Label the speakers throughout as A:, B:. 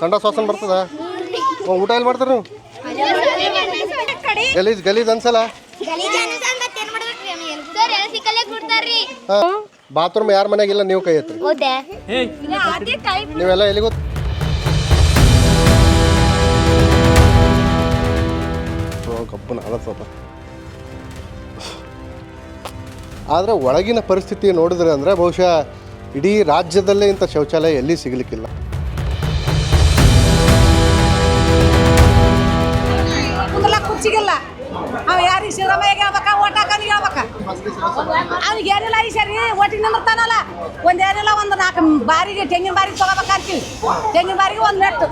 A: ಸಂಡ ವಾಸನ್ ಬರ್ತದ? ಹ್ಞೂ, ಊಟ ಎಲ್ಲಿ ಮಾಡ್ತಾರ ನೀವು? ಗಲೀಜ್ ಗಲೀಜ್ ಅನ್ಸಲ್ಲ? ಬಾತ್ರೂಮ್ ಯಾರ ಮನೆಯಾಗಿಲ್ಲ ನೀವು ಕೈ
B: ಹೌದಾ?
A: ನೀವೆಲ್ಲ ಎಲ್ಲಿ ಗೊತ್ತ ಸ್ವಲ್ಪ. ಆದರೆ ಒಳಗಿನ ಪರಿಸ್ಥಿತಿ ನೋಡಿದ್ರೆ ಅಂದ್ರೆ ಬಹುಶಃ ಇಡೀ ರಾಜ್ಯದಲ್ಲೇ ಇಂಥ ಶೌಚಾಲಯ ಎಲ್ಲಿ ಸಿಗಲಿಕ್ಕಿಲ್ಲ.
C: ಕುರ್ಚಿಗಿಲ್ಲ ಅವ ಯಾರು ಸಿದ್ದರಾಮಯ್ಯ ಹೇಳ್ಬೇಕ ಓಟ್ ಹಾಕಂದ್ರೆ ಹೇಳ್ಬೇಕ ಅವ್ನಿಗೆ ಏನಿಲ್ಲ ಈ ಸರಿ ಓಟಿಗೆ ನಿಂದಿರ್ತಾನಲ್ಲ. ಒಂದು ಏನಿಲ್ಲ ಒಂದು ನಾಲ್ಕು ಬಾರಿಗೆ ತೆಂಗಿನ ಬಾರಿಗೆ ತಗೋಬೇಕಂತೀವಿ ತೆಂಗಿನ ಬಾರಿಗೆ ಒಂದು ನೆಟ್ಟು.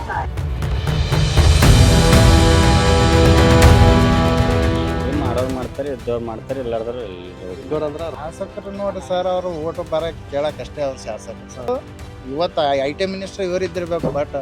D: ಮಾಡೋದು ಮಾಡ್ತಾರೆ ಇದ್ದವ್ರು ಮಾಡ್ತಾರೆ ಎಲ್ಲಾರ್ದಾರು
A: ಇದ್ದವ್ರಂದ್ರೆ
E: ಶಾಸಕರು ನೋಡಿ ಸರ್ ಅವರು ಓಟ್ ಬರಕ್ಕೆ ಕೇಳಕ್ಕೆ ಅಷ್ಟೇ ಅವ್ರು ಶಾಸಕರು. ಇವತ್ತು ಐ ಟಿ ಮಿನಿಸ್ಟರ್ ಇವರಿದ್ದಿರ್ಬೇಕು ಇದ್ದಿರ್ಬೇಕು ಬಟ್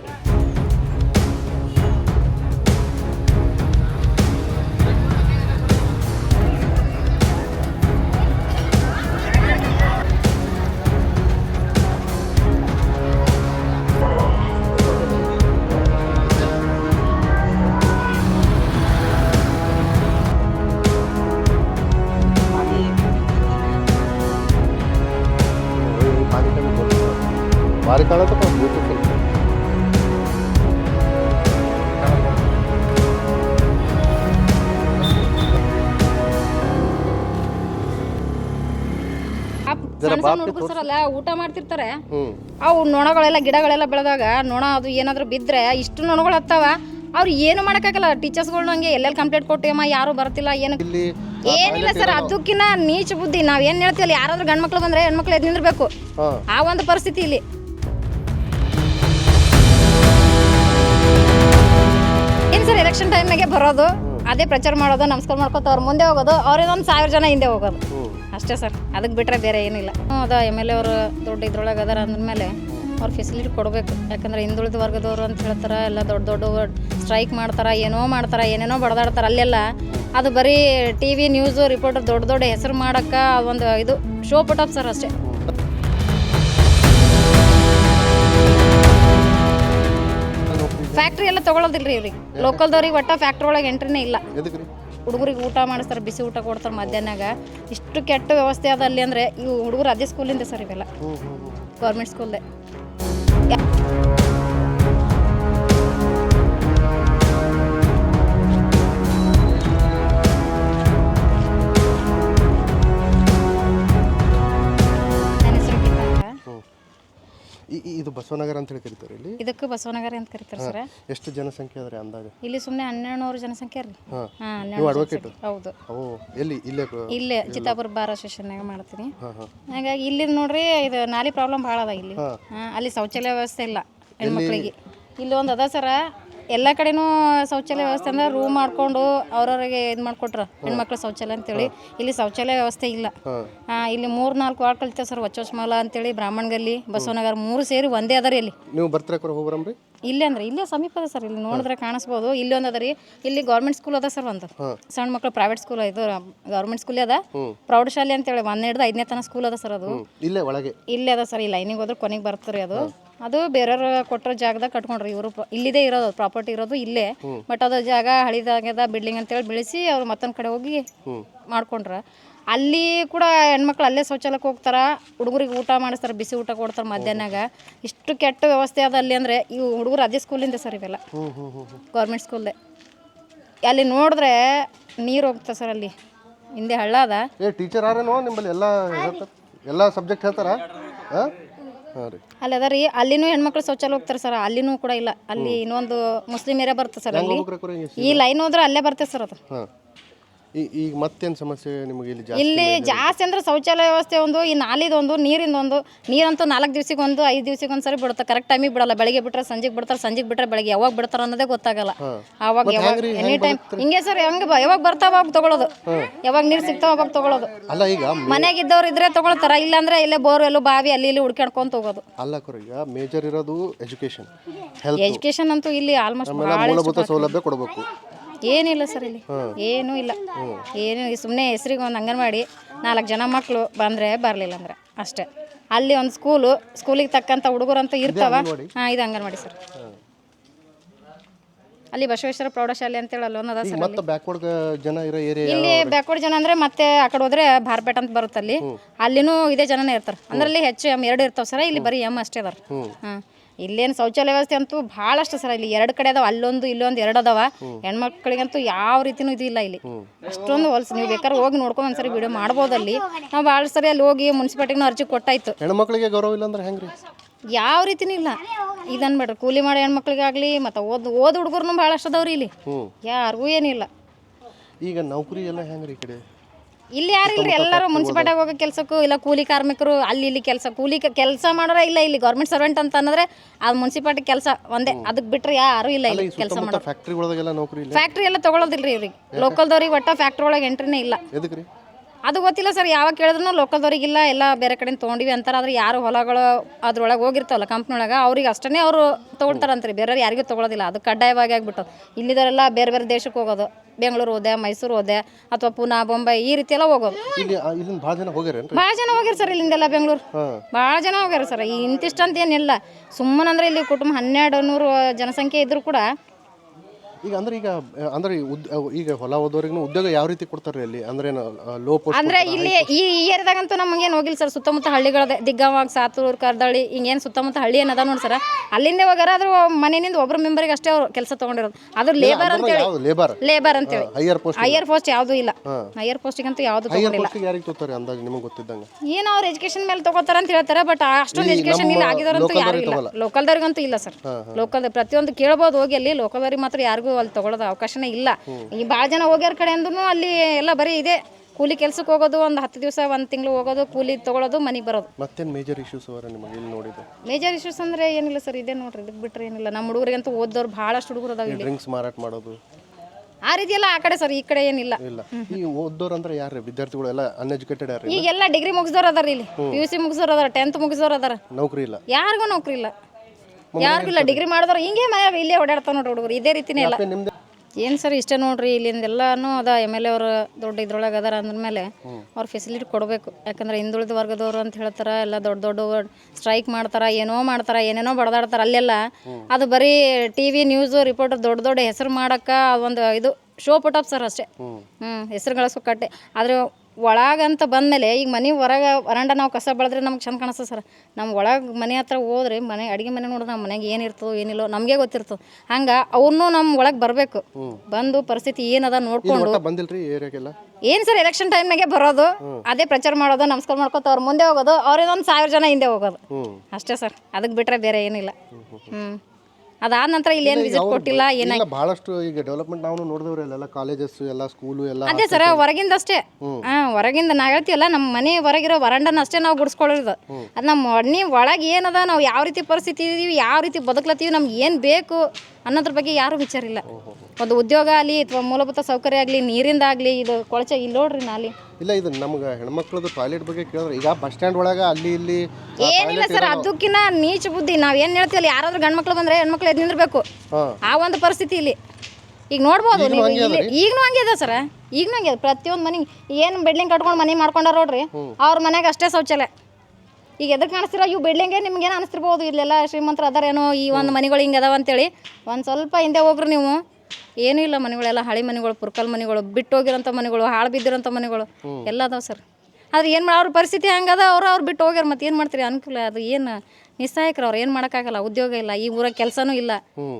A: ಕಾಣತ್ತಪ್ಪ ಬ್ಯೂಟಿಫುಲ್ ಜರ
F: ಸಣ್ಣ ಸಣ್ಣ ಹುಡುಗರು ಸರಲ್ಲ ಊಟ ಮಾಡ್ತಿರ್ತಾರೆ. ಅವು ನೊಣಗಳೆಲ್ಲ ಗಿಡಗಳೆಲ್ಲ ಬೆಳೆದಾಗ ನೊಣ ಅದು ಏನಾದ್ರು ಬಿದ್ರೆ ಇಷ್ಟು ನೊಣಗಳು ಹತ್ತಾವ ಅವ್ರು ಏನು ಮಾಡೋಕ್ಕಾಗಲ್ಲ. ಟೀಚರ್ಸ್ಗಳ್ನ ಹಂಗೆ ಎಲ್ಲೆಲ್ಲಿ ಕಂಪ್ಲೇಂಟ್ ಕೊಟ್ಟಿಯಮ್ಮ ಯಾರು ಬರ್ತಿಲ್ಲ ಏನು ಏನಿಲ್ಲ ಸರ್ ಅದಕ್ಕಿನ್ನ ನೀಚ ಬುದ್ಧಿ. ನಾವ್ ಏನ್ ಹೇಳ್ತೀವಲ್ಲ ಯಾರಾದ್ರೂ ಗಂಡ್ ಮಕ್ಳು ಬಂದ್ರೆ ಹೆಣ್ಮಕ್ಳು ಎದ್ ನಿಂದಿರ್ಬೇಕು. ಆ ಒಂದು ಪರಿಸ್ಥಿತಿ ಇಲ್ಲಿ. ಸರ್ ಎಲೆಕ್ಷನ್ ಟೈಮ್ನಾಗೆ ಬರೋದು, ಅದೇ ಪ್ರಚಾರ ಮಾಡೋದು, ನಮಸ್ಕಾರ ಮಾಡ್ಕೊತ ಅವ್ರ ಮುಂದೆ ಹೋಗೋದು ಅವ್ರಿಗೆ ಒಂದು ಸಾವಿರ ಜನ ಹಿಂದೆ ಹೋಗೋದು. ಅಷ್ಟೇ ಸರ್ ಅದಕ್ಕೆ ಬಿಟ್ರೆ ಬೇರೆ ಏನಿಲ್ಲ. ಹ್ಞೂ ಅದ ಎಂ ಎಲ್ ಎ ಅವರು ದೊಡ್ಡ ಇದ್ರೊಳಗೆ ಅದಾರ ಅಂದಮೇಲೆ ಅವ್ರು ಫೆಸಿಲಿಟಿ ಕೊಡಬೇಕು. ಯಾಕಂದ್ರೆ ಹಿಂದುಳಿದ ವರ್ಗದವರು ಅಂತ ಹೇಳ್ತಾರೆ, ಎಲ್ಲ ದೊಡ್ಡ ದೊಡ್ಡ ಸ್ಟ್ರೈಕ್ ಮಾಡ್ತಾರೆ, ಏನೋ ಮಾಡ್ತಾರೆ, ಏನೇನೋ ಬಡ್ದಾಡ್ತಾರೆ ಅಲ್ಲೆಲ್ಲ. ಅದು ಬರೀ ಟಿ ವಿ ನ್ಯೂಸು ರಿಪೋರ್ಟರ್ ದೊಡ್ಡ ದೊಡ್ಡ ಹೆಸರು ಮಾಡೋಕ್ಕೆ ಒಂದು ಇದು ಶೋ ಪುಟಪ್ ಸರ್ ಅಷ್ಟೇ. ಫ್ಯಾಕ್ಟ್ರಿ ಎಲ್ಲ ತಗೊಳ್ಳೋದಿಲ್ಲ ರೀ ಇವ್ರಿಗೆ ಲೋಕಲ್ದವ್ರಿಗೆ ಒಟ್ಟ ಫ್ಯಾಕ್ಟ್ರಿ ಒಳಗೆ ಎಂಟ್ರಿನೇ ಇಲ್ಲ.
A: ಎದಕ್ಕೆ
F: ಹುಡುಗರಿಗೆ ಊಟ ಮಾಡಿಸ್ತಾರೆ ಬಿಸಿ ಊಟ ಕೊಡ್ತಾರೆ ಮಧ್ಯಾಹ್ನಾಗ. ಇಷ್ಟು ಕೆಟ್ಟ ವ್ಯವಸ್ಥೆ ಅದ ಅಲ್ಲಿ ಅಂದರೆ ಇವು ಹುಡುಗರು ಅದೇ ಸ್ಕೂಲಿಂದ ಸರ್ ಇವೆಲ್ಲ. ಗೌರ್ಮೆಂಟ್ ಸ್ಕೂಲ್ದೆ
A: ಬಸವನಗರ ಅಂತ ಹೇಳಿ ಕರೀತಾರೆ ಇಲ್ಲಿ?
F: ಇದಕ್ಕೆ ಬಸವನಗರ ಅಂತ ಕರೀತಾರೆ ಸರ್.
A: ಎಷ್ಟು ಜನಸಂಖ್ಯೆ ಅದ್ರಿ ಅಂದಾಜು?
F: ಇಲ್ಲಿ ಸುಮ್ಮನೆ ಹನ್ನೆರಡು ನೂರು ಜನಸಂಖ್ಯೆ ರೀ
A: ಹಾಂ.
F: ಹಾಂ
A: ನೀವು
F: ಅಡ್ವೊಕೇಟ್. ಹೌದು.
A: ಓ ಎಲ್ಲಿ? ಇಲ್ಲೇ
F: ಇಲ್ಲೇ ಚಿತ್ತಾಪುರ ಬಾರ್ ಅಸೋಸಿಯೇಷನ್ನಾಗ ಮಾಡ್ತೀನಿ.
A: ಹಾಂ ಹಾಂ.
F: ಹಾಗಾಗಿ ಇಲ್ಲಿ ನೋಡ್ರಿ ಇದು ನಾಲಿ ಪ್ರಾಬ್ಲಮ್ ಭಾಳ ಅದ ಇಲ್ಲಿ. ಹಾ, ಅಲ್ಲಿ ಶೌಚಾಲಯ ವ್ಯವಸ್ಥೆ ಇಲ್ಲ ಹೆಣ್ಮಕ್ಳಿಗೆ. ಇಲ್ಲಿ ಒಂದು ಅದ ಸರ ಎಲ್ಲ ಕಡೆನೂ ಶೌಚಾಲಯ ವ್ಯವಸ್ಥೆ ಅಂದ್ರೆ ರೂಮ್ ಮಾಡ್ಕೊಂಡು ಅವ್ರವ್ರಿಗೆ ಇದು ಮಾಡ್ಕೊಟ್ರ ಹೆಣ್ಮಕ್ಳು ಶೌಚಾಲಯ ಅಂತೇಳಿ. ಇಲ್ಲಿ ಶೌಚಾಲಯ ವ್ಯವಸ್ಥೆ ಇಲ್ಲ. ಇಲ್ಲಿ ಮೂರ್ ನಾಲ್ಕು ವಾರ್ಡ್ ಕಲಿತೇವೆ ಸರ್ ವಚ್ಚೋಸ್ಮಾಲ ಅಂತೇಳಿ ಬ್ರಾಹ್ಮಣಗಲ್ಲಿ ಬಸವನಗರ ಮೂರು ಸೇರಿ ಒಂದೇ ಅದರಿ ಇಲ್ಲಿ
A: ನೀವು ಬರ್ತೀರ ಹೋಗ್ಬರಮ್ರಿ?
F: ಇಲ್ಲೇ ಅಂದ್ರೆ ಇಲ್ಲೇ ಸಮೀಪ ಅದ ಸರ್ ಇಲ್ಲಿ ನೋಡಿದ್ರೆ ಕಾಣಿಸ್ಬೋದು. ಇಲ್ಲಿ ಒಂದು ಅದ ರೀ ಇಲ್ಲಿ ಗೌರ್ಮೆಂಟ್ ಸ್ಕೂಲ್ ಅದ ಸರ್ ಒಂದು. ಸಣ್ಣ ಮಕ್ಕಳು ಪ್ರೈವೇಟ್ ಸ್ಕೂಲ್ ಇದು ಗೌರ್ಮೆಂಟ್ ಸ್ಕೂಲ್ ಅದ. ಪ್ರೌಢಶಾಲೆ ಅಂತೇಳಿ ಒಂದ್ ಹಿಡ್ದು ಐದನೇ ತನ ಸ್ಕೂಲ್ ಅದ ಸರ್ ಅದು.
A: ಇಲ್ಲೇ ಒಳಗೆ.
F: ಇಲ್ಲೇ ಅದ ಸರ್ ಈ ಲೈನಿಗೆ ಹೋದ್ರೆ ಕೊನೆಗೆ ಬರ್ತಾರೆ ಅದು. ಅದು ಬೇರೆಯವ್ರು ಕೊಟ್ಟಿರೋ ಜಾಗದಾಗ ಕಟ್ಕೊಂಡ್ರಿ ಇವರು. ಇಲ್ಲಿದೆ ಇರೋದು ಪ್ರಾಪರ್ಟಿ ಇರೋದು ಇಲ್ಲೇ. ಬಟ್ ಅದು ಜಾಗ ಹಳಿದಾಗ್ಯದ ಬಿಲ್ಡಿಂಗ್ ಅಂತೇಳಿ ಬೆಳೆಸಿ ಅವ್ರು ಮತ್ತೊಂದು ಕಡೆ ಹೋಗಿ ಮಾಡ್ಕೊಂಡ್ರ. ಅಲ್ಲಿ ಕೂಡ ಹೆಣ್ಮಕ್ಳು ಅಲ್ಲೇ ಶೌಚಾಲಯಕ್ಕೆ ಹೋಗ್ತಾರೆ ಹುಡುಗರಿಗೆ ಊಟ ಮಾಡಿಸ್ತಾರೆ ಬಿಸಿ ಊಟ ಕೊಡ್ತಾರೆ ಮಧ್ಯಾಹ್ನಾಗ. ಇಷ್ಟು ಕೆಟ್ಟ ವ್ಯವಸ್ಥೆ ಅದ ಅಲ್ಲಿ ಅಂದರೆ ಇವು ಹುಡುಗರು ಅದೇ ಸ್ಕೂಲಿಂದ ಸರ್ ಇವೆಲ್ಲ. ಗೌರ್ಮೆಂಟ್ ಸ್ಕೂಲ್ದೆ ಅಲ್ಲಿ ನೋಡಿದ್ರೆ ನೀರು ಹೋಗ್ತದೆ ಸರ್ ಅಲ್ಲಿ. ಹಿಂದೆ ಹಳ್ಳ ಅದ.
A: ಏ ಟೀಚರ್ ಆರೇನೋ ನಿಮ್ಮಲ್ಲಿ ಎಲ್ಲ ಹೇಳ್ತಾರೆ? ಎಲ್ಲ ಸಬ್ಜೆಕ್ಟ್ ಹೇಳ್ತಾರಾ? ಹಾಂ? ಹಾಂ ರೀ.
F: ಅಲ್ಲಿ ಅದ ರೀ. ಅಲ್ಲಿನೂ ಹೆಣ್ಮಕ್ಳು ಶೌಚಾಲಯ ಹೋಗ್ತಾರೆ ಸರ್ ಅಲ್ಲಿನೂ ಕೂಡ ಇಲ್ಲ. ಅಲ್ಲಿ ಇನ್ನೊಂದು ಮುಸ್ಲಿಮ್ ಏರಿಯಾ ಬರುತ್ತೆ ಸರ್ ಅಲ್ಲಿ. ಈ ಲೈನ್ ಹೋದ್ರೆ ಅಲ್ಲೇ ಬರ್ತದೆ ಸರ್ ಅದು.
A: ಹಾಂ. ಈಗ ಮತ್ತೇನು ಸಮಸ್ಯೆ ನಿಮಗೆ ಇಲ್ಲಿ ಜಾಸ್ತಿ
F: ಇಲ್ಲಿ ಜಾಸ್ತಿ ಅಂದ್ರೆ ಶೌಚಾಲಯ ವ್ಯವಸ್ಥೆ ಒಂದು ಈ ನಾಲಿದೊಂದು ನೀರಿಂದೊಂದು ನೀರಂತೂ ನಾಲ್ಕು ದಿವ್ಸಕ್ಕೆ ಒಂದು ಐದು ದಿವ್ಸಕ್ಕೆ ಒಂದ್ಸರಿ ಬಿಡುತ್ತೆ. ಕರೆಕ್ಟ್ ಟೈಮಿಗೆ ಬಿಡಲ್ಲ. ಬೆಳಗ್ಗೆ ಬಿಟ್ರೆ ಸಂಜೆಗೆ ಬಿಡ್ತಾರೆ ಸಂಜೆಗೆ ಬಿಟ್ರೆ ಬೆಳಗ್ಗೆ. ಯಾವಾಗ ಬಿಡ್ತಾರೆ ಅನ್ನೋದೇ ಗೊತ್ತಾಗಲ್ಲ. ಅವಾಗ ಯಾವಾಗ ಎನಿ ಟೈಮ್ ಹಿಂಗೆ ಸರ್ ಹೆಂಗೆ ಬ- ಯಾವಾಗ ಬರ್ತಾವ ಅವಾಗ ತಗೊಳ್ಳೋದು ಯಾವಾಗ ನೀರು ಸಿಗ್ತಾವ ಅವಾಗ ತಗೊಳ್ಳೋದು
A: ಅಲ್ಲ ಈಗ
F: ಮನೆಗೆ ಇದ್ದವ್ರು ಇದ್ರೆ ತಗೊಳ್ತಾರ ಇಲ್ಲಾಂದ್ರೆ ಇಲ್ಲೇ ಬೋರ್ ಎಲ್ಲೋ ಬಾವಿ ಅಲ್ಲಿ ಇಲ್ಲಿ ಹುಡ್ಕ್ಯಾಡ್ಕೊಂತ ಹೋಗೋದು.
A: ಅಲ್ಲ ಕುರಿ ಈಗ ಮೇಜರ್ ಇರೋದು ಎಜುಕೇಶನ್ ಹೆಲ್ತ್
F: ಎಜುಕೇಶನ್ ಅಂತೂ ಇಲ್ಲಿ ಆಲ್ಮೋಸ್ಟ್
A: ಆಮೇಲೆ ಮೂಲಭೂತ ಸೌಲಭ್ಯ ಕೊಡಬೇಕು.
F: ಏನಿಲ್ಲ ಸರ್ ಇಲ್ಲಿ. ಏನೂ ಇಲ್ಲ. ಏನು ಸುಮ್ಮನೆ ಹೆಸ್ರಿಗೆ ಒಂದು ಅಂಗನವಾಡಿ ನಾಲ್ಕು ಜನ ಮಕ್ಕಳು ಬಂದರೆ ಬರಲಿಲ್ಲ ಅಂದ್ರೆ ಅಷ್ಟೇ. ಅಲ್ಲಿ ಒಂದು ಸ್ಕೂಲು ಸ್ಕೂಲಿಗೆ ತಕ್ಕಂಥ ಹುಡುಗರಂತೂ ಇರ್ತಾವ. ಹಾಂ ಇದು ಅಂಗನವಾಡಿ ಸರ್. ಅಲ್ಲಿ ಬಸವೇಶ್ವರ ಪ್ರೌಢಶಾಲೆ ಅಂತೇಳಿ ಅಲ್ಲೊಂದು ಅದ ಸರ್
A: ಮತ್ತೆ ಬ್ಯಾಕ್ವರ್ಡ್ ಜನ ಇರೋ ಏರಿಯಾ
F: ಇಲ್ಲಿ ಬ್ಯಾಕ್ವರ್ಡ್ ಜನ ಅಂದ್ರೆ ಮತ್ತೆ ಆ ಕಡೆ ಹೋದ್ರೆ ಭಾರ್ಪೇಟ್ ಅಂತ ಬರುತ್ತೆ ಅಲ್ಲಿ ಅಲ್ಲಿನೂ ಇದೇ ಜನನೇ ಇರ್ತಾರೆ. ಅಂದ್ರೆ ಅಲ್ಲಿ ಹೆಚ್ಚು ಎಂ ಎರಡು ಇರ್ತಾವ ಸರ್ ಇಲ್ಲಿ ಬರೀ ಎಂ ಅಷ್ಟೇ ಅದಾರ. ಹಾಂ. ಇಲ್ಲೇನು ಶೌಚಾಲಯ ವ್ಯವಸ್ಥೆ ಅಂತೂ ಭಾಳಷ್ಟು ಸರ ಇಲ್ಲಿ ಎರಡು ಕಡೆ ಅದಾವ ಅಲ್ಲೊಂದು ಇಲ್ಲೊಂದು ಎರಡು ಅದಾವ. ಹೆಣ್ಮಕ್ಳಿಗಂತೂ ಯಾವ ರೀತಿನೂ ಇದು ಇಲ್ಲ ಇಲ್ಲಿ. ಅಷ್ಟೊಂದು ಹೊಲಸು ನೀವು ಬೇಕಾದ್ರೆ ಹೋಗಿ ನೋಡ್ಕೊಂಡು ಒಂದ್ಸರಿ ವಿಡಿಯೋ ಮಾಡ್ಬೋದು ಅಲ್ಲಿ. ನಾವು ಭಾಳ ಸರಿ ಅಲ್ಲಿ ಹೋಗಿ ಮುನ್ಸಿಪಾಲ್ಟಿಗೂ ಅರ್ಜಿ ಕೊಟ್ಟಾಯ್ತು.
A: ಹೆಣ್ಮಕ್ಳಿಗೆ ಗೌರವ ಇಲ್ಲ ಅಂದ್ರೆ ಹೆಂಗ್ರಿ?
F: ಯಾವ ರೀತಿನೂ ಇಲ್ಲ. ಇದನ್ ಬೇಡ್ರಿ ಕೂಲಿ ಮಾಡೋ ಹೆಣ್ಮಕ್ಳಿಗಾಗಲಿ ಮತ್ತು ಓದ್ ಓದ್ ಹುಡುಗರ್ನು ಭಾಳಷ್ಟು ಅದಾವ್ರಿ ಇಲ್ಲಿ. ಯಾರಿಗೂ ಏನಿಲ್ಲ.
A: ಈಗ ನೌಕರಿ ಎಲ್ಲ ಹೆಂಗ್ರಿ ಈ ಕಡೆ?
F: ಇಲ್ಲಿ ಯಾರು ಇಲ್ರಿ? ಎಲ್ಲರೂ ಮುನ್ಸಿಪಾಲ್ಟಿಯಾಗ ಹೋಗೋ ಕೆಲಸಕ್ಕೂ ಇಲ್ಲ ಕೂಲಿ ಕಾರ್ಮಿಕರು ಅಲ್ಲಿ ಇಲ್ಲಿ ಕೆಲಸ ಕೂಲಿ ಕೆಲಸ ಮಾಡೋರ ಇಲ್ಲ ಇಲ್ಲಿ. ಗೌರ್ಮೆಂಟ್ ಸರ್ವೆಂಟ್ ಅಂತ ಅಂದ್ರೆ ಅದು ಮುನ್ಸಿಪಾಲ್ಟಿ ಕೆಲಸ ಒಂದೇ. ಅದಕ್ಕೆ ಬಿಟ್ಟರೆ ಯಾರು ಇಲ್ಲ ಇಲ್ಲಿ ಕೆಲಸ ಮಾಡೋರು. ಫ್ಯಾಕ್ಟ್ರಿ ಎಲ್ಲ ತಗೊಳ್ಳೋದಿಲ್ರಿ ಇವ್ರಿಗೆ. ಲೋಕಲ್ದವ್ರಿಗೆ ಒಟ್ಟ ಫ್ಯಾಕ್ಟ್ರಿ ಒಳಗೆ ಎಂಟ್ರಿನೇ ಇಲ್ಲ. ಅದು ಗೊತ್ತಿಲ್ಲ ಸರ್ ಯಾವಾಗ ಕೇಳಿದ್ರು ಲೋಕಲ್ದವ್ರಿಗಿಲ್ಲ ಎಲ್ಲ ಬೇರೆ ಕಡೆ ತೊಗೊಂಡಿವಿ ಅಂತಾರೆ. ಆದ್ರೆ ಯಾರು ಹೊಲಗಳು ಅದ್ರೊಳಗೆ ಹೋಗಿರ್ತಾವಲ್ಲ ಕಂಪ್ನಿ ಒಳಗೆ ಅವ್ರಿಗೆ ಅಷ್ಟೇ ಅವರು ತೊಗೊಳ್ತಾರಂತ್ರಿ. ಬೇರೆಯವ್ರು ಯಾರಿಗೂ ತೊಗೊಳೋದಿಲ್ಲ. ಅದು ಕಡ್ಡಾಯವಾಗಿ ಆಗಿಬಿಟ್ಟು ಇಲ್ಲಿದವರೆಲ್ಲ ಬೇರೆ ಬೇರೆ ದೇಶಕ್ಕೆ ಹೋಗೋದು. ಬೆಂಗಳೂರು ಹೋದೆ ಮೈಸೂರು ಹೋದೆ ಅಥವಾ ಪುನಾ ಬೊಂಬೈ ಈ ರೀತಿ ಎಲ್ಲ ಹೋಗೋದು.
A: ಇಲ್ಲಿ ಆ, ಇಲ್ಲಿಂದ ಭಾಳ ಜನ ಹೋಗ್ಯಾರೇನ್ರಿ?
F: ಭಾಳ ಜನ ಹೋಗ್ಯಾರ ಸರ್ ಇಲ್ಲಿಂದೆಲ್ಲ ಬೆಂಗಳೂರು. ಭಾಳ ಜನ ಹೋಗ್ಯಾರ ಸರ್. ಇಂತಿಷ್ಟು ಅಂತ ಏನಿಲ್ಲ ಸುಮ್ಮನಂದ್ರೆ ಇಲ್ಲಿ ಕುಟುಂಬ ಹನ್ನೆರಡು ನೂರು ಜನಸಂಖ್ಯೆ ಇದ್ದರೂ ಕೂಡ
A: ಈಗ ಅಂದ್ರೆ ಈಗ ಅಂದ್ರೆ ಉದ್- ಈಗ ಹೊಲ ಹೋದವ್ರಿಗೂ ಉದ್ಯೋಗ ಯಾವ ರೀತಿ ಕೊಡ್ತಾರೆ ಅಲ್ಲಿ? ಅಂದ್ರೆ ಲೋ ಪೋಸ್ಟ್
F: ಅಂದ್ರೆ ಇಲ್ಲಿ ಈ ಏರಿಯಾದಾಗಂತೂ ನಮಗೇನು ಹೋಗಿಲ್ಲ ಸರ್. ಸುತ್ತಮುತ್ತ ಹಳ್ಳಿಗಳ ದಿಗ್ಗವಾಗ ಸಾತೂರು ಕರ್ದಳ್ಳಿ ಹಿಂಗೇನು ಸುತ್ತಮುತ್ತ ಹಳ್ಳಿ ಏನದ ನೋಡಿ ಸರ್. ಅಲ್ಲಿಂದ ಹೋಗಾರಾದ್ರೂ ಮನೆಯಿಂದ ಒಬ್ಬರು ಮೆಂಬರಿಗೆ ಅಷ್ಟೇ ಅವ್ರು ಕೆಲಸ ತೊಗೊಂಡಿರೋದು. ಅದು ಲೇಬರ್ ಅಂತ
A: ಹೇಳಿ ಲೇಬರ್
F: ಲೇಬರ್ ಅಂತೇಳಿ.
A: ಹೈಯರ್ ಪೋಸ್ಟ್
F: ಹೈಯರ್ ಪೋಸ್ಟ್ ಯಾವುದೂ ಇಲ್ಲ. ಹೈಯರ್ ಪೋಸ್ಟಿಗಂತೂ ಯಾವುದು
A: ಹೈಯರ್
F: ತಗೊಂಡಿಲ್ಲ.
A: ಪೋಸ್ಟಿಗೆ ಯಾರಿಗೆ ತಗೋತಾರೆ ಅಂದಾಜು ನಿಮಗೆ ಗೊತ್ತಿದ್ದಂಗೆ?
F: ಏನು ಅವ್ರ ಎಜುಕೇಶನ್ ಮೇಲೆ ತಗೋತಾರ ಅಂತ ಹೇಳ್ತಾರೆ ಬಟ್ ಅಷ್ಟೊಂದು ಎಜುಕೇಶನ್ ಇಲ್ಲ ಆಗಿದವ್ರಂತೂ ಯಾರು ಇಲ್ಲ. ಲೋಕಲ್ದವ್ರಿಗಂತೂ ಇಲ್ಲ ಸರ್. ಲೋಕಲ್ ಪ್ರತಿಯೊಂದು ಕೇಳ್ಬೋದು ಹೋಗಿ ಅಲ್ಲಿ ಲೋಕಲ್ದವ್ರಿಗೆ ಮಾತ್ರ ಯಾರಿಗೂ ಅಲ್ಲಿ ತಗೊಳ್ಳೋದು ಅವಕಾಶನೇ ಇಲ್ಲ. ಈ ಭಾಳ ಜನ ಹೋಗ್ಯಾರ ಕಡೆ ಅಂದ್ರೂ ಅಲ್ಲಿ ಎಲ್ಲ ಬರೀ ಇದೆ. ಕೂಲಿ ಕೆಲ್ಸಕ್ಕೆ ಹೋಗೋದು ಒಂದು ಹತ್ತು ದಿವಸ ಒಂದು ತಿಂಗಳು ಹೋಗೋದು ಕೂಲಿ ತಗೊಳ್ಳೋದು ಮನೆಗೆ ಬರೋದು.
A: ಮತ್ತೇನು ಮೇಜರ್ ಇಶ್ಯೂಸ್ ಅವರ ನಿಮಗೆ ಇಲ್ಲಿ ನೋಡಿದ್ದು?
F: ಮೇಜರ್ ಇಶ್ಯೂಸ್ ಅಂದ್ರೆ ಏನಿಲ್ಲ ಸರ್ ಇದೇ ನೋಡ್ರಿ ಇದಕ್ಕೆ ಬಿಟ್ಟರೆ ಏನಿಲ್ಲ. ನಮ್ಮ ಹುಡುಗರಿಗಂತೂ ಓದೋರು ಭಾಳಷ್ಟು ಹುಡುಗರು ಅದಾವ ಇಲ್ಲಿ.
A: ಡ್ರಿಂಕ್ಸ್ ಮಾರಾಟ ಮಾಡೋದು?
F: ಆ ರೀತಿ ಎಲ್ಲ ಆ ಕಡೆ ಸರ್ ಈ ಕಡೆ ಏನಿಲ್ಲ.
A: ಇಲ್ಲ. ಈ ಓದೋರು ಅಂದ್ರೆ ಯಾರು ವಿದ್ಯಾರ್ಥಿಗಳು ಎಲ್ಲ ಅನ್ಎಜುಕೇಟೆಡ್ ಯಾರು
F: ಈಗೆಲ್ಲ ಡಿಗ್ರಿ ಮುಗಿಸೋರು ಅದಾರ ಇಲ್ಲಿ. ಪಿ ಯು ಸಿ ಮುಗಿಸೋರು ಅದಾರ ಟೆಂತ್ ಮುಗಿಸೋರು ಅದಾರ.
A: ನೌಕರಿ ಇಲ್ಲ.
F: ಯಾರಿಗೂ ನೌಕರಿ ಇಲ್ಲ. ಯಾರಿಗೂ ಇಲ್ಲ ಡಿಗ್ರಿ ಮಾಡಿದ್ರೆ ಹಿಂಗೆ ಮನ್ಯಾಗ ಇಲ್ಲೇ ಓಡಾಡ್ತಾವ ನೋಡ್ರಿ ಹುಡುಗರು ಇದೇ ರೀತಿನೇ ಇಲ್ಲ.
A: ನಿಮ್ದು?
F: ಏನು ಸರ್ ಇಷ್ಟೇ ನೋಡ್ರಿ ಇಲ್ಲಿಂದೆಲ್ಲನೂ ಅದ ಎಂ ಎಲ್ ಎ ಅವರು ದೊಡ್ಡ ಇದ್ರೊಳಗೆ ಅದಾರ ಅಂದ್ಮೇಲೆ ಅವ್ರ ಫೆಸಿಲಿಟಿ ಕೊಡಬೇಕು. ಯಾಕಂದ್ರೆ ಹಿಂದುಳಿದ ವರ್ಗದವರು ಅಂತ ಹೇಳ್ತಾರೆ ಎಲ್ಲ ದೊಡ್ಡ ದೊಡ್ಡ ಸ್ಟ್ರೈಕ್ ಮಾಡ್ತಾರೆ ಏನೋ ಮಾಡ್ತಾರೆ ಏನೇನೋ ಬಡದಾಡ್ತಾರೆ ಅಲ್ಲೆಲ್ಲ. ಅದು ಬರೀ ಟಿ ವಿ ನ್ಯೂಸು ರಿಪೋರ್ಟರ್ ದೊಡ್ಡ ದೊಡ್ಡ ಹೆಸರು ಮಾಡೋಕ್ಕೆ ಒಂದು ಇದು ಶೋ ಪುಟಪ್ ಸರ್ ಅಷ್ಟೇ. ಹ್ಞೂ ಹೆಸರು ಗಳಿಸೋ ಕಟ್ಟೆ. ಆದರೆ ಒಳಗಂತ ಬಂದಮೇಲೆ ಈಗ ಮನೆ ಹೊರಗೆ ವರಂಡ ನಾವು ಕಸ ಬೆಳೆದ್ರೆ ನಮ್ಗೆ ಚೆಂದ ಕಾಣಿಸ್ತದೆ ಸರ್. ನಮ್ಮ ಒಳಗೆ ಮನೆ ಹತ್ರ ಹೋದ್ರೆ ಮನೆ ಅಡುಗೆ ಮನೆ ನೋಡಿದ್ರೆ ನಮ್ಮ ಮನೆಗೆ ಏನಿರ್ತದೋ ಏನಿಲ್ಲೋ ನಮಗೆ ಗೊತ್ತಿರ್ತದೆ. ಹಂಗೆ ಅವ್ರನ್ನೂ ನಮ್ಮ ಒಳಗೆ ಬರಬೇಕು. ಬಂದು ಪರಿಸ್ಥಿತಿ ಏನದ ನೋಡ್ಕೊಂಡು
A: ಬಂದಿಲ್ರಿ ಏರಿಯಾಗೆಲ್ಲ?
F: ಏನು ಸರ್ ಎಲೆಕ್ಷನ್ ಟೈಮ್ನಾಗೆ ಬರೋದು? ಅದೇ ಪ್ರಚಾರ ಮಾಡೋದು ನಮಸ್ಕಾರ ಮಾಡ್ಕೊತ ಅವ್ರ ಮುಂದೆ ಹೋಗೋದು ಅವ್ರೇನೊಂದು ಸಾವಿರ ಜನ ಹಿಂದೆ ಹೋಗೋದು. ಅಷ್ಟೇ ಸರ್. ಅದಕ್ಕೆ ಬಿಟ್ಟರೆ ಬೇರೆ ಏನಿಲ್ಲ. ಹ್ಞೂ ಅದಾದ ನಂತರ ಇಲ್ಲಿ ಏನು ವಿಸಿಟ್ ಕೊಟ್ಟಿಲ್ಲ ಏನ
A: ಇಲ್ಲ ಬಹಳಷ್ಟು ಈಗ ಡೆವಲಪ್ಮೆಂಟ್ ನಾವು ನೋಡಿದವ್ರೆ ಎಲ್ಲ ಕಾಲೇಜಸ್ ಎಲ್ಲ ಸ್ಕೂಲು ಎಲ್ಲ
F: ಅದೇ ಸರ್ ಹೊರಗಿಂದ ಅಷ್ಟೇ ಹಾಂ ಹೊರಗಿಂದ ನಾ ಹೇಳ್ತೀವಲ್ಲ ನಮ್ಮ ಮನೆ ಹೊರಗಿರೋ ವರಂಡನ ಅಷ್ಟೇ ನಾವು ಗುಡಿಸ್ಕೊಳ್ಳೋದು. ಅದು ನಮ್ಮ ಮನೆ ಒಳಗೆ ಏನದ ನಾವು ಯಾವ ರೀತಿ ಪರಿಸ್ಥಿತಿ ಇದೀವಿ ಯಾವ ರೀತಿ ಬದುಕ್ಲತ್ತೀವಿ ನಮ್ಗೆ ಏನು ಬೇಕು ಅನ್ನೋದ್ರ ಬಗ್ಗೆ ಯಾರೂ ವಿಚಾರ ಇಲ್ಲ. ಒಂದು ಉದ್ಯೋಗ ಆಗಲಿ ಅಥವಾ ಮೂಲಭೂತ ಸೌಕರ್ಯ ಆಗಲಿ ನೀರಿಂದ ಆಗಲಿ ಇದು ಕೊಳಚೆ ಇಲ್ಲಿ ನೋಡ್ರಿ ನಾಲಿ.
A: ಇಲ್ಲ ಇದು ನಮ್ಗೆ ಹೆಣ್ಮಕ್ಳದ್ದು ಟಾಯ್ಲೆಟ್ ಬಗ್ಗೆ ಕೇಳಿದ್ರೆ ಈಗ ಬಸ್ ಸ್ಟ್ಯಾಂಡ್ ಒಳಗೆ ಅಲ್ಲಿ ಇಲ್ಲಿ
F: ಏನಿಲ್ಲ ಸರ್ ಅದಕ್ಕಿಂತ ನೀಚ ಬುದ್ಧಿ. ನಾವು ಏನು ಹೇಳ್ತೀವಲ್ಲ ಯಾರಾದ್ರೂ ಗಂಡ್ಮಕ್ಳು ಬಂದ್ರೆ ಹೆಣ್ಮಕ್ಳು ಎದ್ದು ನಿಂದಿರ್ಬೇಕು. ಆ ಒಂದು ಪರಿಸ್ಥಿತಿ ಇಲ್ಲಿ. ಈಗ ನೋಡ್ಬೋದು ನೀವು ಇಲ್ಲಿ ಈಗಲೂ ಹಂಗೆ ಇದೆ ಸರ್ ಈಗಲೂ ಹಂಗೆ ಪ್ರತಿಯೊಂದು ಮನೆ ಏನು ಬೆಡ್ಲಿಂಗ್ ಕಟ್ಕೊಂಡು ಮನೆ ಮಾಡ್ಕೊಂಡಾರ ನೋಡ್ರಿ ಅವ್ರ ಮನೆಗೆ ಅಷ್ಟೇ ಶೌಚಾಲಯ. ಈಗ ಎದಕ್ಕೆ ಕಾಣಿಸ್ತೀರ? ಇವು ಬಿಡ್ಲಿಂಗೆ ನಿಮ್ಗೇನು ಅನಿಸ್ತಿರ್ಬೋದು? ಇಲ್ಲೆಲ್ಲ ಶ್ರೀಮಂತರು ಅದಾರೇನೋ ಈ ಒಂದು ಮನೆಗಳು ಹಿಂಗೆ ಅದಾವ ಅಂತೇಳಿ. ಒಂದು ಸ್ವಲ್ಪ ಹಿಂದೆ ಹೋಗ್ರಿ ನೀವು. ಏನೂ ಇಲ್ಲ ಮನೆಗಳೆಲ್ಲ ಹಳೆ ಮನೆಗಳು ಪುರ್ಕಲ್ ಮನೆಗಳು ಬಿಟ್ಟು ಹೋಗಿರೋಂಥ ಮನೆಗಳು ಹಾಳು ಬಿದ್ದಿರೋಂಥ ಮನೆಗಳು. ಎಲ್ಲ ಅದಾವೆ ಸರ್. ಆದ್ರೆ ಏನು ಮಾಡಿ ಅವ್ರ ಪರಿಸ್ಥಿತಿ ಹಂಗದ ಅವ್ರು ಅವ್ರು ಬಿಟ್ಟು ಹೋಗ್ಯಾರ ಮತ್ತೆ ಏನು ಮಾಡ್ತೀರಿ? ಅನುಕೂಲ ಅದು ಏನು ನಿಸ್ಸಾಯಕರು ಅವ್ರು ಏನು ಮಾಡೋಕ್ಕಾಗಲ್ಲ ಉದ್ಯೋಗ ಇಲ್ಲ ಈ ಊರಾಗ ಕೆಲಸನೂ ಇಲ್ಲ.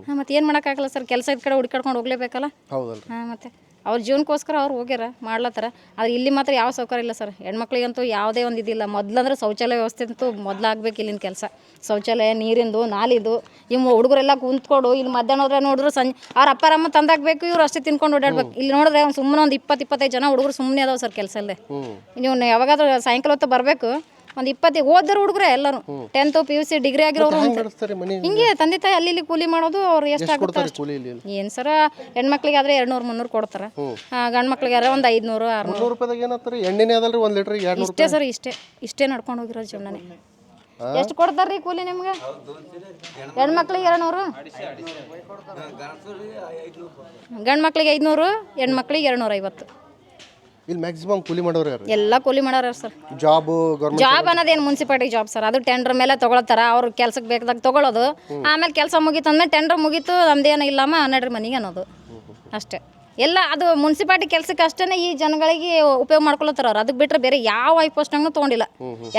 F: ಹಾಂ ಮತ್ತೆ ಏನು ಮಾಡೋಕ್ಕಾಗಲ್ಲ ಸರ್? ಕೆಲಸ ಇದ್ ಕಡೆ ಹುಡುಕಾಡ್ಕೊಂಡು ಹೋಗ್ಲೇಬೇಕಲ್ಲ? ಹಾಂ ಮತ್ತೆ ಅವ್ರ ಜೀವನಕ್ಕೋಸ್ಕರ ಅವ್ರು ಹೋಗ್ಯಾರ ಮಾಡ್ಲತ್ತಾರ. ಆದ್ರೆ ಇಲ್ಲಿ ಮಾತ್ರ ಯಾವ ಸೌಕರ್ಯ ಇಲ್ಲ ಸರ್. ಹೆಣ್ಮಕ್ಳಿಗಂತೂ ಯಾವುದೇ ಒಂದು ಇದಿಲ್ಲ. ಮೊದ್ಲಂದ್ರೆ ಶೌಚಾಲಯ ವ್ಯವಸ್ಥೆ ಅಂತೂ ಮೊದಲಾಗ್ಬೇಕು ಇಲ್ಲಿನ ಕೆಲಸ. ಶೌಚಾಲಯ ನೀರಿಂದು ನಾಲಿದು. ಇವು ಹುಡುಗರೆಲ್ಲ ಕುಂತ್ಕೊಂಡು ಇಲ್ಲಿ ಮಧ್ಯಾಹ್ನ ಹೋದ್ರೆ ನೋಡಿದ್ರು ಸಂಜೆ ಅವ್ರ ಅಪ್ಪಾರಮ್ಮ ತಂದಾಗಬೇಕು ಇವ್ರು ಅಷ್ಟೇ ತಿನ್ಕೊಂಡು ಓಡಾಡ್ಬೇಕು. ಇಲ್ಲಿ ನೋಡಿದ್ರೆ ಒಂದು ಸುಮ್ಮನೆ ಒಂದು ಇಪ್ಪತ್ತು ಇಪ್ಪತ್ತೈದು ಜನ ಹುಡುಗರು ಸುಮ್ಮನೆ ಅದಾವೆ ಸರ್ ಕೆಲಸ ನೀವು ಯಾವಾಗಾದ್ರೂ ಸಾಯಂಕಾಲ ಹೊತ್ತು ಬರಬೇಕು. ಒಂದು ಇಪ್ಪತ್ತೈದು ಓದೋರು ಹುಡುಗರೆ ಎಲ್ಲರೂ tenth P U C degree ಆಗಿರೋರು ಅಂತ ಹಿಂಗೆ ತಂದೆ ತಾಯಿ ಅಲ್ಲಿ ಇಲ್ಲಿ ಕೂಲಿ ಮಾಡೋದು ಅವ್ರು ಎಷ್ಟಾಗುತ್ತೆ
A: ಆಗುತ್ತಾರೆ
F: ಏನು ಸರ ಹೆಣ್ಮಕ್ಳಿಗೆ ಆದ್ರೆ ಎರಡ್ನೂರು ಮುನ್ನೂರು ಕೊಡ್ತಾರೆ. ಗಂಡು ಮಕ್ಳಿಗೆ ಆದ್ರೆ ಒಂದು ಐದುನೂರು ಆರುನೂರು.
A: ಎಣ್ಣೆನೇ ಅದಲ್ರಿ ಒಂದು
F: ಇಷ್ಟೇ ಸರ್ ಇಷ್ಟೇ. ಇಷ್ಟೇ ನಡ್ಕೊಂಡು ಹೋಗಿರೋ ಜೀವನನೇ. ಎಷ್ಟು ಕೊಡ್ತಾರ್ರಿ ಕೂಲಿ ನಿಮ್ಗೆ? ಹೆಣ್ಮಕ್ಳಿಗೆ ಎರಡ್ನೂರು? ಗಂಡು ಮಕ್ಳಿಗೆ ಐದುನೂರು ಹೆಣ್ಮಕ್ಳಿಗೆ ಎರಡ್ನೂರ ಐವತ್ತು
A: ಇಲ್ಲಿ ಮ್ಯಾಕ್ಸಿಮಮ್ ಕೂಲಿ ಮಾಡೋರು ಯಾರು?
F: ಎಲ್ಲ ಕೂಲಿ ಮಾಡೋರು ಸರ್?
A: ಜಾಬ್ ಗೌರ್ಮೆಂಟ್
F: ಜಾಬ್ ಅನ್ನೋದೇನು ಮುನ್ಸಿಪಾಲ್ಟಿ ಜಾಬ್ ಸರ್? ಅದು ಟೆಂಡರ್ ಮೇಲೆ ತಗೊಳ್ತಾರ ಅವ್ರ ಕೆಲ್ಸಕ್ಕೆ ಬೇಕಾದಾಗ ತಗೊಳ್ಳೋದು ಆಮೇಲೆ ಕೆಲಸ ಮುಗೀತು ಅಂದ್ಮೇಲೆ ಟೆಂಡರ್ ಮುಗೀತು ನಮ್ದೇನು ಇಲ್ಲಮ್ಮ ನಡ್ರಿ ಮನೆಗೆ ಅನ್ನೋದು. ಅಷ್ಟೇ. ಎಲ್ಲ ಅದು ಮುನ್ಸಿಪಾಲಿಟಿ ಕೆಲಸಕ್ಕೆ ಅಷ್ಟೇ ಈ ಜನಗಳಿಗೆ ಉಪಯೋಗ ಮಾಡ್ಕೊಳತ್ತಾರ ಅವ್ರು. ಅದಕ್ಕೆ ಬಿಟ್ಟರೆ ಬೇರೆ ಯಾವ ಐ ಪೋಸ್ಟ್ನಾಗೂ ತೊಗೊಂಡಿಲ್ಲ.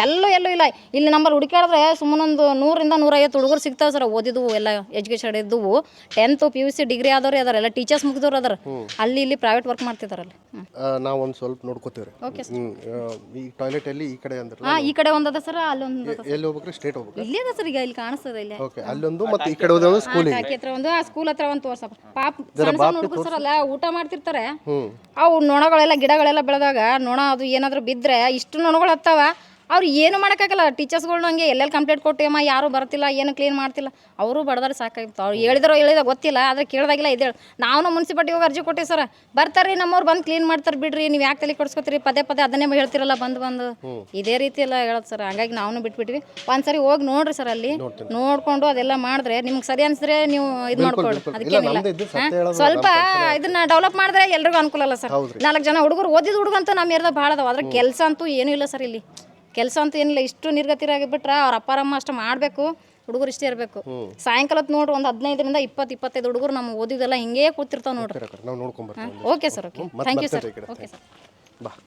F: ಎಲ್ಲೂ ಎಲ್ಲೂ ಇಲ್ಲ. ಇಲ್ಲಿ ನಮ್ಮಲ್ಲಿ ಹುಡುಕಾಡಿದ್ರೆ ಸುಮ್ಮನೊಂದು ನೂರಿಂದ ನೂರೈವತ್ತು ಹುಡುಗರು ಸಿಗ್ತಾವೆ ಸರ್ ಓದಿದ್ವು ಎಲ್ಲ ಎಜುಕೇಷನ್ ಇದ್ದವು tenth P U C degree ಆದವ್ರೆ ಅದಾರ ಎಲ್ಲ ಟೀಚರ್ಸ್ ಮುಗಿದವ್ರು ಅದಾರ ಅಲ್ಲಿ ಇಲ್ಲಿ ಪ್ರೈವೇಟ್ ವರ್ಕ್ ಮಾಡ್ತಿದಾರಲ್ಲಿ ಅಲ್ಲಿ.
A: ನಾವು ಒಂದು ಸ್ವಲ್ಪ ನೋಡ್ಕೋತೀವಿ
F: ಓಕೆ
A: ಈ ಟಾಯ್ಲೆಟ್ ಅಲ್ಲಿ ಈ ಕಡೆ ಅಂದ್ರೆ
F: ಹಾಂ ಈ ಕಡೆ ಒಂದದ ಸರ್ ಅಲ್ಲೊಂದು
A: ಎಲ್ಲಿ ಹೋಗ್ಬೇಕ್ರಿ? ಸ್ಟೇಟ್ ಹೋಗ್ಬೇಕು
F: ಇಲ್ಲೇ ಅದ ಸರ್ ಈಗ ಇಲ್ಲಿ ಕಾಣಿಸ್ತದೆ ಇಲ್ಲಿ.
A: ಓಕೆ ಅಲ್ಲೊಂದು ಮತ್ತೆ ಈ ಕಡೆ ಒಂದು
F: ಸ್ಕೂಲ್ ಹತ್ರ ಒಂದು ಆ ಸ್ಕೂಲ್ ಹತ್ರ ಒಂದು ತೋರ್ಸಪ್ಪ. ಪಾಪ ಸಣ್ಣ ಸಣ್ಣ ಹುಡುಗರು ಸರ್ ಅಲ್ಲ ಊಟ ಮಾಡ್ತಿರ್ತಾರೆ. ಅವು ನೊಣಗಳೆಲ್ಲ ಗಿಡಗಳೆಲ್ಲ ಬೆಳೆದಾಗ ನೊಣ ಅದು ಏನಾದರೂ ಬಿದ್ದರೆ ಇಷ್ಟು ನೊಣಗಳು ಹತ್ತಾವ. ಅವ್ರು ಏನು ಮಾಡೋಕ್ಕಾಗಲ್ಲ. ಟೀಚರ್ಸ್ಗಳ್ನ ಹಂಗೆ ಎಲ್ಲೆಲ್ಲಿ ಕಂಪ್ಲೇಂಟ್ ಕೊಟ್ಟಿವಮ್ಮ ಯಾರು ಬರ್ತಿಲ್ಲ ಏನು ಕ್ಲೀನ್ ಮಾಡ್ತಿಲ್ಲ. ಅವರು ಬಡದಾರೆ ಸಾಕಾಗಿತ್ತು. ಅವ್ರು ಹೇಳಿದ್ರೋ ಹೇಳಿದ ಗೊತ್ತಿಲ್ಲ ಆದರೆ ಕೇಳಿದಾಗಿಲ್ಲ ಇದೇಳು ನಾವು ಮುನ್ಸಿಪಾಲ್ಟಿ ಹೋಗಿ ಅರ್ಜಿ ಕೊಟ್ಟಿವಿ ಸರ್. ಬರ್ತಾರೆ ನಮ್ಮವ್ರು ಬಂದು ಕ್ಲೀನ್ ಮಾಡ್ತಾರೆ ಬಿಡ್ರಿ ನೀವು ಯಾಕೆ ತಲೆ ಕೊಡ್ಸ್ಕೊತೀರಿ? ಪದೇ ಪದೇ ಅದನ್ನೇ ಹೇಳ್ತಿರಲ್ಲ ಬಂದು ಬಂದು. ಇದೇ ರೀತಿ ಎಲ್ಲ ಹೇಳೋದು ಸರ್. ಹಂಗಾಗಿ ನಾವು ಬಿಟ್ಬಿಟ್ವಿ. ಒಂದ್ಸರಿ ಹೋಗಿ ನೋಡ್ರಿ ಸರ್ ಅಲ್ಲಿ. ನೋಡ್ಕೊಂಡು ಅದೆಲ್ಲ ಮಾಡಿದ್ರೆ ನಿಮ್ಗೆ ಸರಿ ಅನ್ಸಿದ್ರೆ ನೀವು ಇದು ಮಾಡ್ಕೊಳ್ಳಿ ಅದಕ್ಕೇನಿಲ್ಲ? ಸ್ವಲ್ಪ ಇದನ್ನ ಡೆವಲಪ್ ಮಾಡಿದ್ರೆ ಎಲ್ರಿಗೂ ಅನುಕೂಲ ಅಲ್ಲ ಸರ್. ನಾಲ್ಕು ಜನ ಹುಡುಗರು ಓದಿದ ಹುಡುಗಂತೂ ನಮ್ಮ ಏರಿಯಾದ ಭಾಳ ಅದಾವ. ಅದ್ರ ಕೆಲಸ ಅಂತೂ ಏನೂ ಇಲ್ಲ ಸರ್ ಇಲ್ಲಿ. ಕೆಲಸ ಅಂತ ಏನಿಲ್ಲ ಇಷ್ಟು ನಿರ್ಗತಿರಾಗಿಬಿಟ್ರೆ ಅವ್ರ ಅಪ್ಪಾರಮ್ಮ ಅಷ್ಟು ಮಾಡಬೇಕು ಹುಡುಗರು ಇಷ್ಟೇ ಇರಬೇಕು. ಸಾಯಂಕಾಲ ನೋಡ್ರಿ ಒಂದು ಹದಿನೈದರಿಂದ ಇಪ್ಪತ್ತು ಇಪ್ಪತ್ತೈದು ಹುಡುಗರು ನಮ್ಮ ಓದಿದೆಲ್ಲ ಹಿಂಗೇ ಕೂತಿರ್ತಾವೆ ನೋಡ್ರಿ.
A: ನಾವು ನೋಡ್ಕೊಂಬರ್ತೀವಿ
F: okay sir okay. Thank you sir okay sir.
A: ಬಾ.